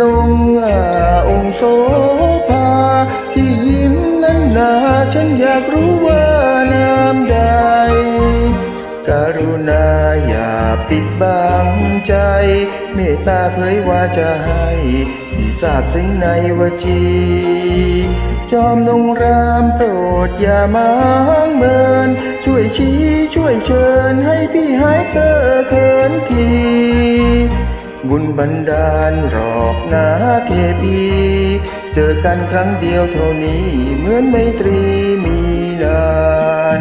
นงอาองค์โสภาที่ยิ้มนั้นนาฉันอยากรู้ว่าน้ำใด กรุณาอย่าปิดบังใจ เมตตาเผยว่าจะให้ที่ทราบซึ้งในวจี จอมนงรามโปรดอย่ามางเมิน ช่วยชี้ช่วยเชิญให้พี่หายเกอเขินที บุญบันดาลหรอกนาเทพี เจอกันครั้งเดียวเท่านี้เหมือนไมตรีมีนาน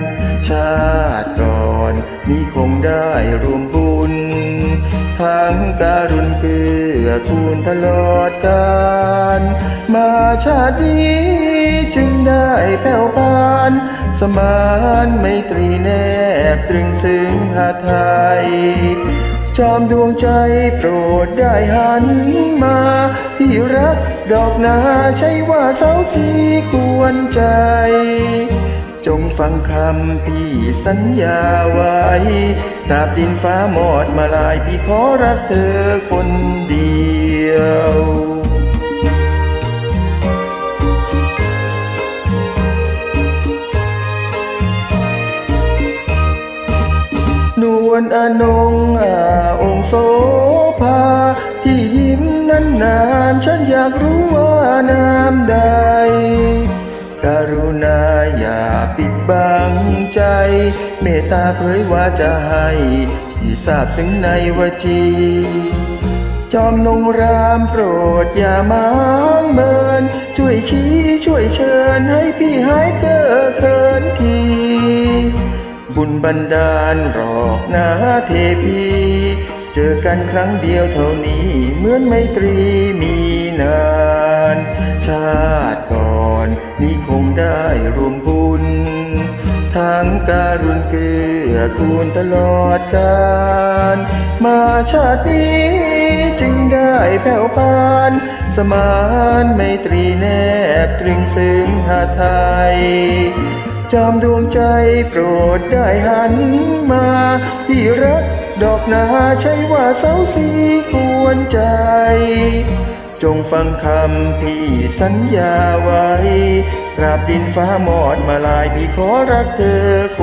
ชาติก่อนนี้คงได้รวมบุญ ทั้งการุณเกื้อกูลตลอดกาลมาชาตินี้จึงได้แผ่วพานสมานไมตรีแนบตรึงซึ้งหาไทย จอมดวงใจโปรดได้หันมาพี่รักดอกนาใช่ว่าเสาสีกวนใจ จงฟังคำพี่สัญญาไว้ตราบดินฟ้าหมอดมาลายพี่ขอรักเธอคนเดียว วลอนงอาองค์โสภา ที่ยิ้มนั้นนานฉันอยากรู้ว่าน้ำใด กรุณาอย่าปิดบังใจ เมตตาเผยว่าจะให้ ที่ทราบซึ้งในวจีจอมนงรามโปรดอย่ามางเมิน ช่วยชี้ช่วยเชิญให้พี่หายเก้อเขิน ทีบุญบันดาลหรอกนาเทพี เจอกันครั้งเดียวเท่านี้เหมือนไมตรีมีนาน ชาติก่อนนี้คงได้รวมบุญ ทั้งการุณเกื้อกูลตลอดกาลมาชาตินี้จึงได้แผ่วพานสมานไมตรีแนบตรึงซึ้งหาไทย จอมดวงใจโปรดได้หันมาพี่รักดอกนาใช่ว่าเสาสีควรใจ จงฟังคำที่สัญญาไว้ตราบดินฟ้าหมอดมาลายพี่ขอรักเธอค